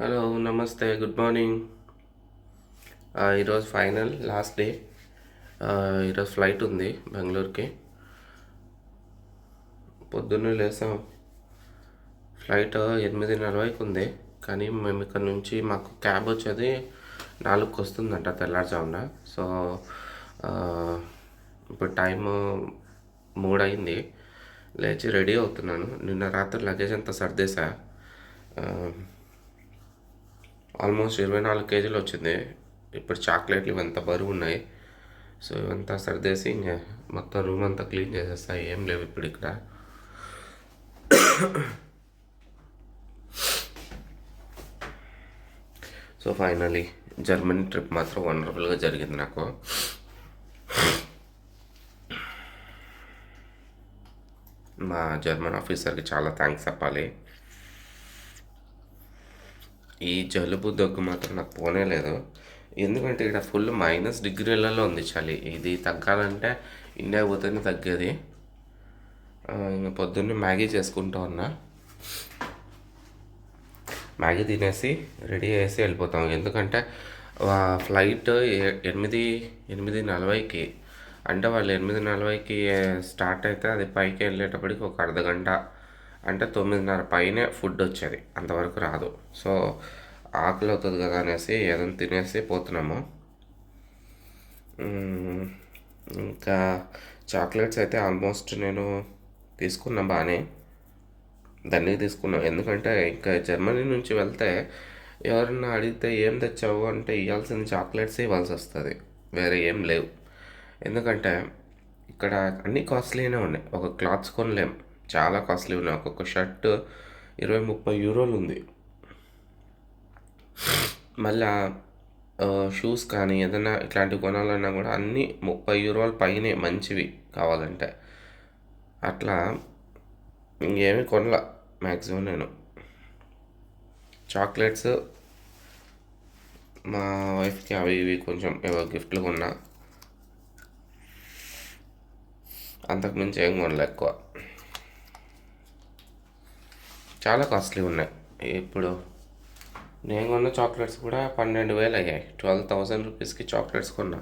Hello నమస్తే good morning ఈరోజు final last day ఈరోజు ఫ్లైట్ ఉంది బెంగళూరుకి. పొద్దున్నే లేసాం. ఫ్లైట్ ఎనిమిది నలభైకి ఉంది కానీ మేము ఇక్కడ నుంచి మాకు క్యాబ్ వచ్చేది నాలుగుకి వస్తుందంట తెల్లారుజామున. సో ఇప్పుడు టైము మూడు అయింది లేచి రెడీ అవుతున్నాను. నిన్న రాత్రి లగేజ్ అంతా సర్దేశా. ఆల్మోస్ట్ ఇరవై నాలుగు కేజీలు వచ్చింది. ఇప్పుడు చాక్లెట్లు ఇవంతా బరువు ఉన్నాయి సో ఇవంతా సర్దేసి ఇంకా మొత్తం రూమ్ అంతా క్లీన్ చేసేస్తాయి ఏం లేవు ఇప్పుడు ఇక్కడ. సో ఫైనలీ జర్మనీ ట్రిప్ మాత్రం వండర్ఫుల్గా జరిగింది నాకు. మా జర్మన్ ఆఫీసర్కి చాలా థ్యాంక్స్ చెప్పాలి. ఈ జలుబు దగ్గు మాత్రం నాకు పోనే లేదు. ఎందుకంటే ఇక్కడ ఫుల్ మైనస్ డిగ్రీలలో ఉంది చలి. ఇది తగ్గాలంటే ఇండియా పోతేనే తగ్గేది. ఇంకా పొద్దున్నే మ్యాగీ చేసుకుంటా ఉన్నా. మ్యాగీ తినేసి రెడీ చేసి వెళ్ళిపోతాం. ఎందుకంటే ఫ్లైట్ ఎనిమిది ఎనిమిది నలభైకి. అంటే వాళ్ళు ఎనిమిది నలభైకి స్టార్ట్ అయితే అది పైకి వెళ్ళేటప్పటికి ఒక అర్ధ గంట అంటే తొమ్మిదిన్నర పైనే ఫుడ్ వచ్చేది. అంతవరకు రాదు. సో ఆకలి అవుతుంది కదా అనేసి ఏదైనా తినేసి పోతున్నాము. ఇంకా చాక్లెట్స్ అయితే ఆల్మోస్ట్ నేను తీసుకున్నా బాగానే దాన్ని తీసుకున్నాం. ఎందుకంటే ఇంకా జర్మనీ నుంచి వెళ్తే ఎవరన్నా అడిగితే ఏం తెచ్చావు అంటే ఇవ్వాల్సిన చాక్లెట్స్ ఇవ్వాల్సి వస్తుంది. వేరే ఏం లేవు. ఎందుకంటే ఇక్కడ అన్ని కాస్ట్లీనే ఉన్నాయి. ఒక క్లాత్స్ కొనలేం. చాలా కాస్ట్లీ ఉన్నాయి. ఒక్కొక్క షర్ట్ ఇరవై ముప్పై యూరోలు ఉంది. మళ్ళా షూస్ కానీ ఏదైనా ఇట్లాంటివి కొనాలన్నా కూడా అన్నీ ముప్పై యూరోల పైనే మంచివి కావాలంటే. అట్లా ఇంకేమీ కొనలా మ్యాక్సిమం నేను. చాక్లెట్స్ మా వైఫ్కి అవి ఇవి కొంచెం ఏవో గిఫ్ట్లు కొన్నా. అంతకుమించి ఏం కొనలే ఎక్కువ. చాలా కాస్ట్లీ ఉన్నాయి. ఇప్పుడు నేను కొన్న చాక్లెట్స్ కూడా పన్నెండు వేలు అయ్యాయి. ట్వెల్వ్ థౌజండ్ రూపీస్కి చాక్లెట్స్ కొన్నా.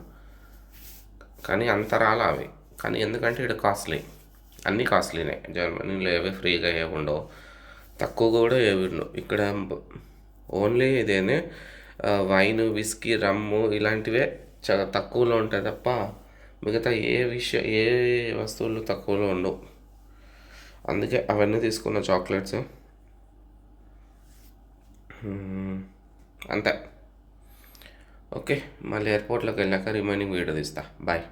కానీ అంత రాలా అవి. కానీ ఎందుకంటే ఇక్కడ కాస్ట్లీ. అన్నీ కాస్ట్లీనే. జర్మనీలో ఏవి ఫ్రీగా ఏవి ఉండవు. తక్కువ కూడా ఏవి ఉండవు. ఇక్కడ ఓన్లీ ఇదేనే వైన్ విస్కీ రమ్ము ఇలాంటివే చాలా తక్కువలో ఉంటాయి తప్ప మిగతా ఏ విషయం ఏ వస్తువులు తక్కువలో ఉండవు. అందుకే అవన్నీ తీసుకున్న చాక్లెట్స్. అంతే. ఓకే మళ్ళీ ఎయిర్పోర్ట్లోకి వెళ్ళాక రిమైనింగ్ వీడియో తీస్తా. Bye.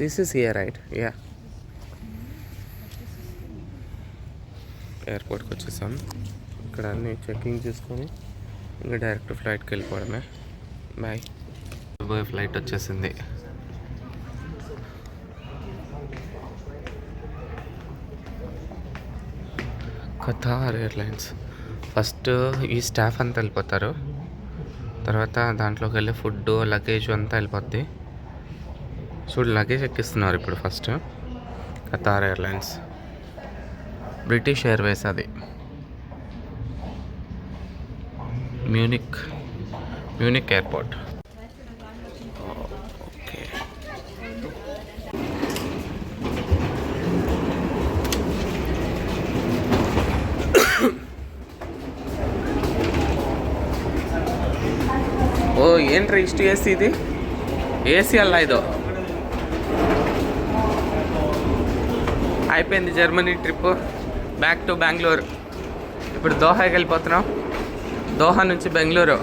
This is here right yeah ఎయిర్పోర్ట్కి వచ్చేసాం. ఇక్కడ అన్ని చెక్కింగ్ చేసుకొని ఇంకా డైరెక్ట్ ఫ్లైట్కి వెళ్ళిపోవడమే. బాయ్ బాయ్ ఫ్లైట్ వచ్చేసింది. కతార్ ఎయిర్లైన్స్ ఫస్ట్ ఈ స్టాఫ్ అంతా వెళ్ళిపోతారు. తర్వాత దాంట్లోకి వెళ్ళి ఫుడ్ లగేజ్ అంతా వెళ్ళిపోద్ది. చూడు లగేజ్ ఎక్కిస్తున్నారు ఇప్పుడు first Qatar Airlines British Airways అది. म्यूनिक म्यूनिक एयरपोर्ट ओके ಓ ಏನ್ರಿ ಇಷ್ಟು ಎ ಸಿ ಇದೆ ಎ ಸಿ ಅಲ್ಲ ಇದು అయిపోయింది Germany trip back to Bengaluru ఇప్పుడు దోహాకి వెళ్ళిపోతున్నాం దోహా నుంచి బెంగళూరు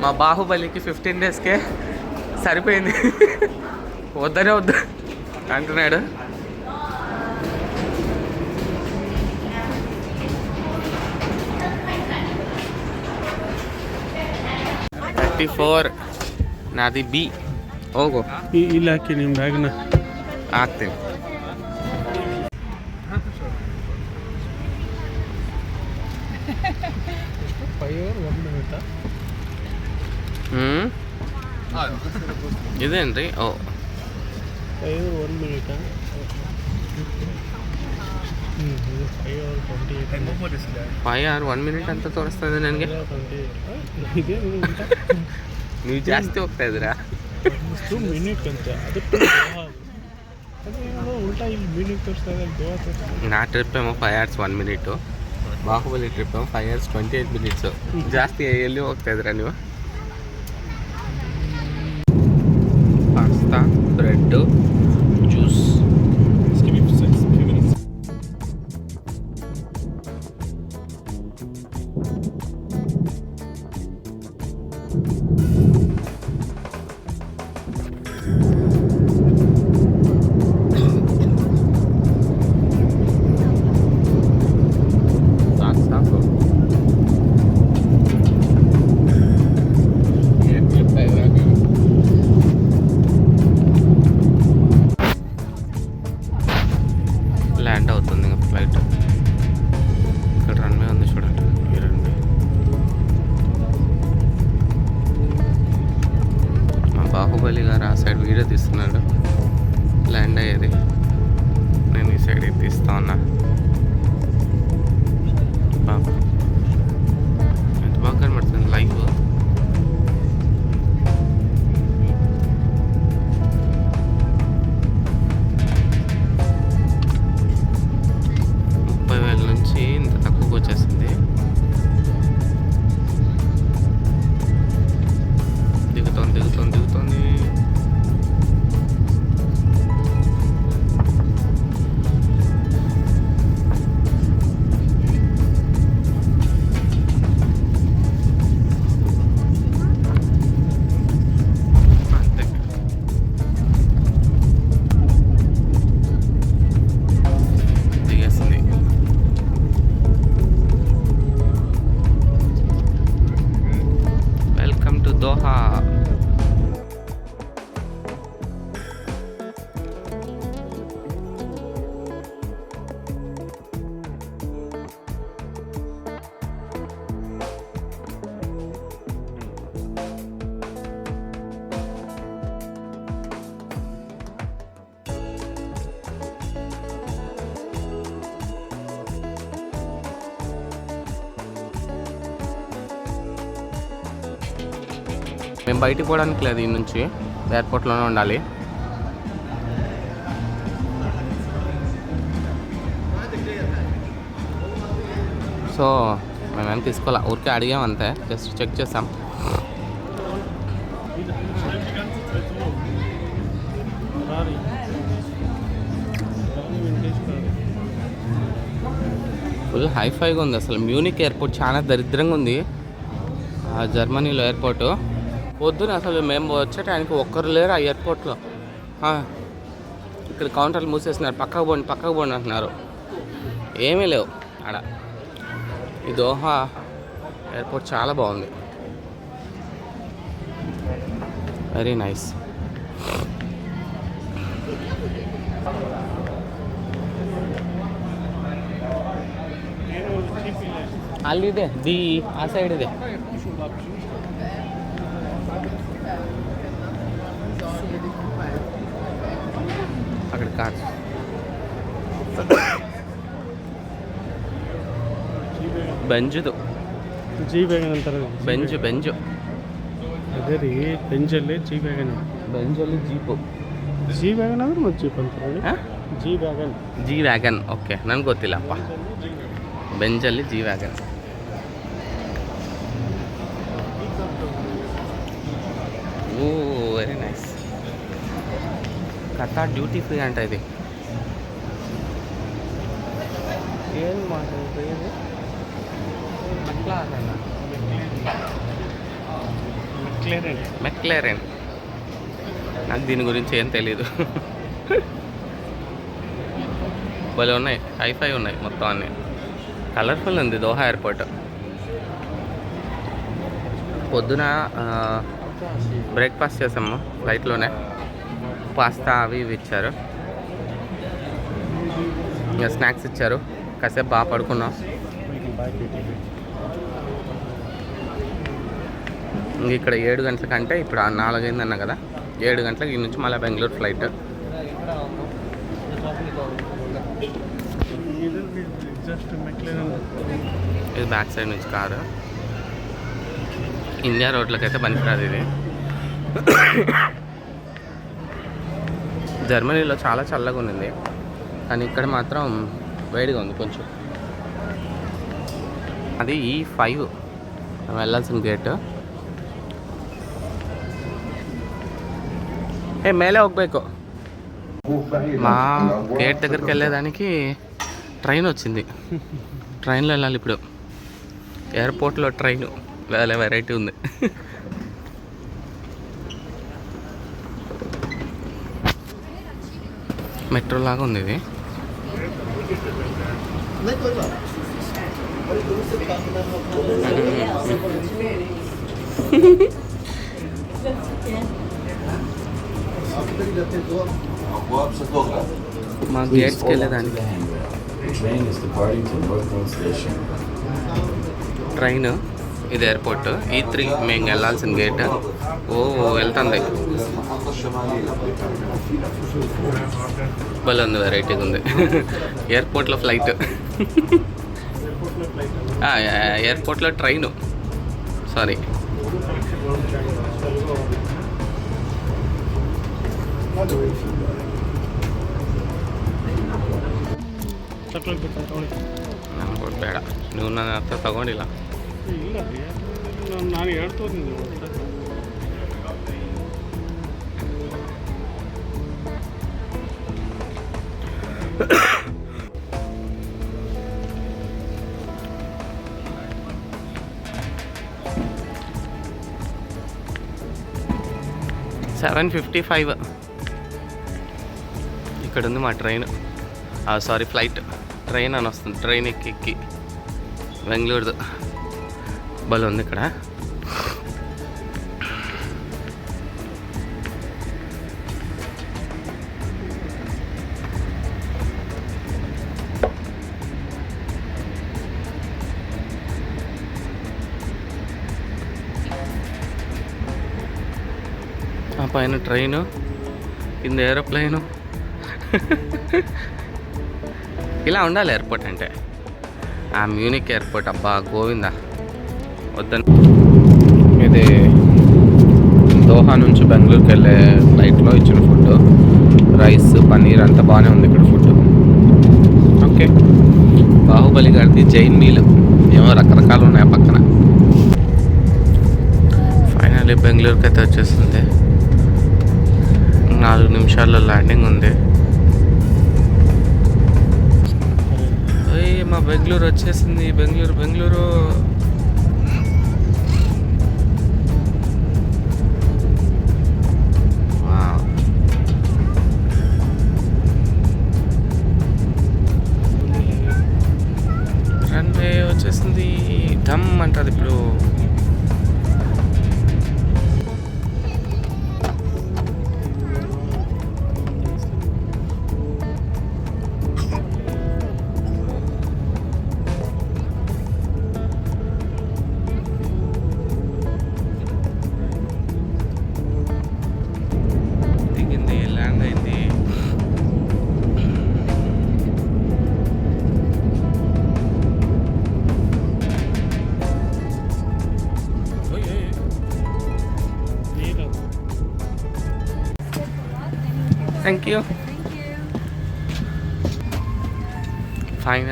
మా బాహుబలికి ఫిఫ్టీన్ డేస్కే సరిపోయింది వద్దనే వద్దు అంటున్నాడు థర్టీ ఫోర్ నాది బి ఓగో ಇ- ಇಲ್ಲಿ ಹಾಕಿ ನಿಮ್ಮ ಬ್ಯಾಗ್ನ ಆಗ್ತೀನಿ ಫೈವ್ ಅವರ್ ಒನ್ ಹ್ಞೂ ರೀ ಓ. Five hour one one minute ಅಂತ ತೋರಿಸ್ತಾ ಇದೆ ನನಗೆ. ನೀವು ಜಾಸ್ತಿ ಹೋಗ್ತಾ ಇದ್ದೀರಾ? ಮಿನಿಟ್ ಅಂತ. ಅದಕ್ಕೆ ಮಿನಿಟ್ ತೋರಿಸ್ತಾ ಇದೆ ನಾ trip five hours one minute Baahubali trip five years twenty eight minutes ಜಾಸ್ತಿ ಎಲ್ಲಿ ಹೋಗ್ತಾ ಇದ್ದೀರಾ ನೀವು? ಪಾಸ್ತಾ ಬ್ರೆಡ್ಡು మేము బయటికి పోవడానికి లేదు ఈ నుంచి. ఎయిర్పోర్ట్లోనే ఉండాలి. సో మేమేం తీసుకోవాలా? ఊరికే అడిగాం అంతే. జస్ట్ చెక్ చేసాం. ఫుల్ హైఫైగా ఉంది అసలు. మ్యూనిక్ ఎయిర్పోర్ట్ చాలా దరిద్రంగా ఉంది. ఆ జర్మనీలో ఎయిర్పోర్ట్. పొద్దున అసలు మేము వచ్చే టైంకి ఒక్కరు లేరు ఆ ఎయిర్పోర్ట్లో ఆ, ఇక్కడ కౌంటర్లు మూసేస్తున్నారు పక్కకు పోండి పక్కకు పోండి అంటున్నారు ఏమీ లేవు ఆడ ఈ దోహా ఎయిర్పోర్ట్ చాలా బాగుంది వెరీ నైస్ నేను చీప్ ಇಲ್ಲ ಅಲ್ಲಿದೆ ದಿ ಆ ಸೈಡ್ ಇದೆ అక్కడ కార్ ಬೆಂಜುದು ಜಿ ವ್ಯಾಗನ್ ಅಂತಾರೆ ಬೆಂಜು ಬೆಂಜು ಅದೇ ರೀ ಬೆಂಜಲ್ಲಿ ಜಿ ವ್ಯಾಗನ್ ಬೆಂಜಲ್ಲಿ ಜೀಪು ಜಿ ವ್ಯಾಗನ್ ಅಂದ್ರೆ ಮತ್ತೆ ಜೀಪ್ ಅಂತಾರೆ G wagon G wagon okay ನನಗೆ ಗೊತ್ತಿಲ್ಲಪ್ಪ ಬೆಂಜಲ್ಲಿ G wagon oh very nice కథ డ్యూటీ ఫ్రీ అంట ఇది. ఏం మాట మెక్లేరెన్. మెక్లేరెన్. నాకు దీని గురించి ఏం తెలీదు. భలే ఉన్నాయి. హైఫై ఉన్నాయి మొత్తం అన్నీ. కలర్ఫుల్ ఉంది దోహా ఎయిర్పోర్ట్. పొద్దున బ్రేక్ఫాస్ట్ చేసాము ఫ్లైట్లోనే. పాస్తా అవి ఇవి ఇచ్చారు. ఇంకా స్నాక్స్ ఇచ్చారు. కాసేపు బాగా పడుకున్నాం. ఇంక ఇక్కడ ఏడు గంటల కంటే ఇప్పుడు నాలుగు నాలుగైంది అన్నా కదా ఏడు గంటలకు ఈ నుంచి మళ్ళీ బెంగళూరు ఫ్లైట్. ఇది బ్యాక్ సైడ్ నుంచి కారు. ఇండియా రోడ్లకైతే పనికిరాదు ఇది. జర్మనీలో చాలా చల్లగా ఉంది కానీ ఇక్కడ మాత్రం వేడిగా ఉంది కొంచెం. అది ఈ ఫైవ్ వెళ్ళాల్సిన గేట్. ఏ మేలే ఒక్కబేకు మా గేట్ దగ్గరికి వెళ్ళేదానికి ట్రైన్ వచ్చింది. ట్రైన్లో వెళ్ళాలి ఇప్పుడు. ఎయిర్పోర్ట్లో ట్రైన్. వేరే వెరైటీ ఉంది. మెట్రో లాగా ఉంది ఇది. మా గేట్స్కి వెళ్ళేదానికి. ట్రైన్ ఇది ఎయిర్పోర్ట్ ఈ త్రీ మేము వెళ్ళాల్సిన గేట్ ఓ వెళ్తుంది. భలే ఉంది వెరైటీగా ఉంది ఎయిర్పోర్ట్లో ఫ్లైట్ ఎయిర్పోర్ట్లో ట్రైన్ సారీ ಚಾಕ್ಲೇಟ್ ಬೇಕಾ ತಗೊಳ್ಳಿ ನಮ್ಗೆ ಬೇಡ ನೀವು ನನ್ನ ಹತ್ರ ತಗೊಂಡಿಲ್ಲ ಇಲ್ಲ ರೀ ನಾನು ನಾನು సెవెన్ ఫిఫ్టీ ఫైవ్. ఇక్కడ ఉంది మా ట్రైన్. Sorry flight. ట్రైన్ అని వస్తుంది. ట్రైన్ ఎక్కి ఎక్కి. బెంగళూరుది. భలే ఉంది ఇక్కడ. పైన ట్రైను? కింద ఏరోప్లేను? ఇలా ఉండాలి ఎయిర్పోర్ట్ అంటే. ఆ మ్యూనిక్ ఎయిర్పోర్ట్ అబ్బా గోవిందా. వద్దని. ఇది దోహా నుంచి బెంగళూరుకి వెళ్ళే ఫ్లైట్లో ఇచ్చిన ఫుడ్ రైస్ పన్నీర్ అంతా బాగానే ఉంది ఇక్కడ ఫుడ్ ఓకే. బాహుబలి గారిది జైన్ మీల్. ఏమో రకరకాలు ఉన్నాయి ఆ పక్కన. ఫైనల్లీ బెంగళూరుకి అయితే వచ్చేసింది. నాలుగు నిమిషాల్లో ల్యాండింగ్ ఉంది. మా బెంగళూరు వచ్చేసింది. బెంగళూరు బెంగళూరు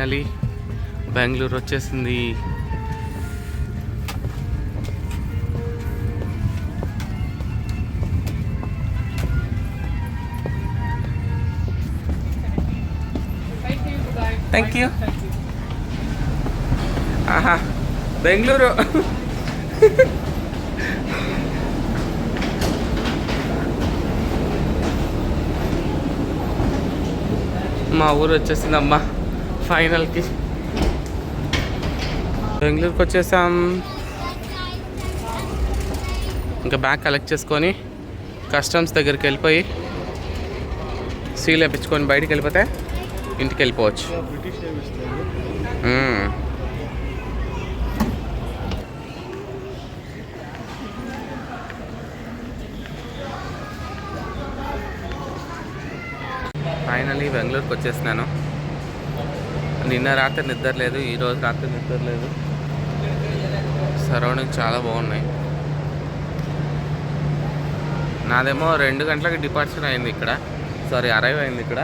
ఫైనలీ బెంగళూరు వచ్చేసింది. థ్యాంక్ యూ ఆహా బెంగళూరు. మా ఊరు వచ్చేసిందమ్మా. ఫైనల్కి. బెంగళూరుకి వచ్చేసాం. ఇంకా బ్యాగ్ కలెక్ట్ చేసుకొని కస్టమ్స్ దగ్గరికి వెళ్ళిపోయి సీల్ వేయించుకొని బయటికి వెళ్ళిపోతే ఇంటికి వెళ్ళిపోవచ్చు. ఫైనలీ బెంగళూరుకి వచ్చేసినాను. నిన్న రాత్రి నిద్ర లేదు ఈరోజు రాత్రి నిద్ర లేదు. సరౌండింగ్ చాలా బాగున్నాయి. నాదేమో రెండు గంటలకు డిపార్చర్ అయింది ఇక్కడ. సారీ అరైవ్ అయింది ఇక్కడ.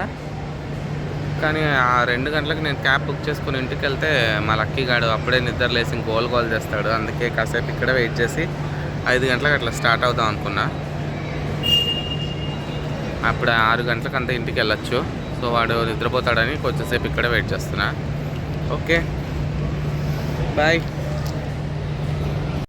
కానీ ఆ రెండు గంటలకు నేను క్యాబ్ బుక్ చేసుకుని ఇంటికి వెళ్తే మా లక్కీ గాడు అప్పుడే నిద్ర లేసి గోల్ గోల్ చేస్తాడు. అందుకే కాసేపు ఇక్కడ వెయిట్ చేసి ఐదు గంటలకు అట్లా స్టార్ట్ అవుదాం అనుకున్నా. అప్పుడు ఆరు గంటలకు అంతా ఇంటికి వెళ్ళొచ్చు. సో వాడు నిద్రపోతాడని కొంచెంసేపు ఇక్కడ వెయిట్ చేస్తున్నా. ఓకే. బాయ్.